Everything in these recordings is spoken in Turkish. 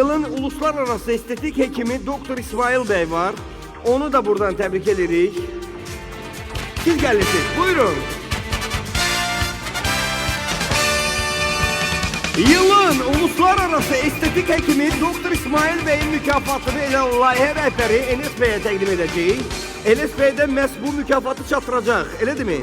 Yılın uluslararası estetik hekimi Doktor İsmail Bey var. Onu da buradan tebrik edirik. Siz gelirsiniz. Buyurun. Yılın uluslararası estetik hekimi Doktor İsmail Bey'in mükafatını ele layihə rəhbəri Enes Bey'e təqdim edəcəyik. Enes Bey'den məhz bu mükafatı çatdıracaq, elə mi?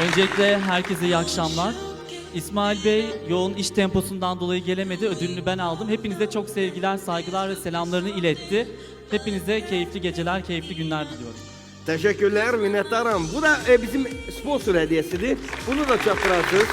Öncelikle herkese iyi akşamlar. İsmail Bey yoğun iş temposundan dolayı gelemedi. Ödülünü ben aldım. Hepinize çok sevgiler, saygılar ve selamlarını iletti. Hepinize keyifli geceler, keyifli günler diliyorum. Teşekkürler, minnettarım. Bu da e, bizim sponsor hediyesidir. Bunu da çatdırarsınız.